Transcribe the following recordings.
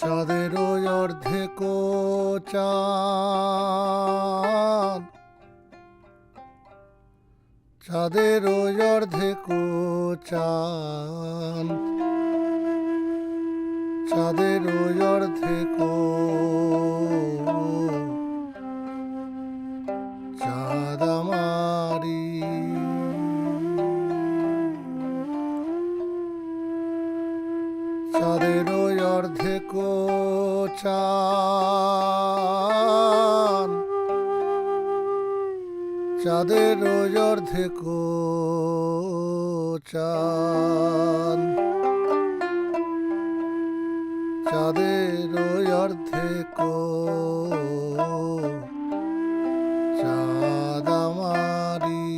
চাঁদের ওই অর্ধে চাঁদ। চাঁদের ওই অর্ধে চাঁদ। চাঁদের ওই অর্ধে চাঁদের ওই অর্ধে চাঁদ। চাঁদের ওই অর্ধে চাঁদ। চাঁদের ওই অর্ধে চাঁদ আমারি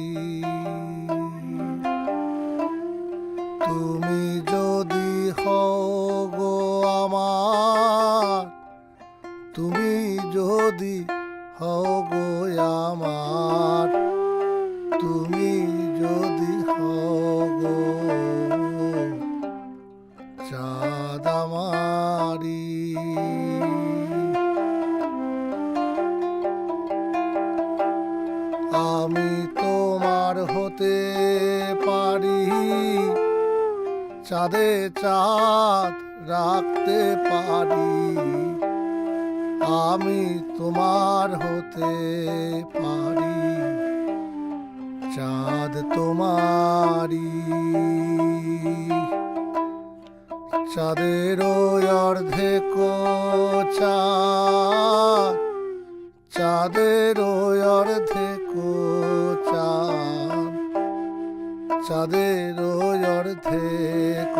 তুমি হও গো আমার, তুমি যদি হও গো আমার, তুমি যদি হও গো চাঁদ আমি তোমার হতে পারি। চাঁদে চাঁদ রাখতে পারি। আমি তোমার হতে পারি। চাঁদ তোমারি চাঁদের অর্ধেক চাঁদ চাঁদের চাঁদের অর্থে অর্ধেক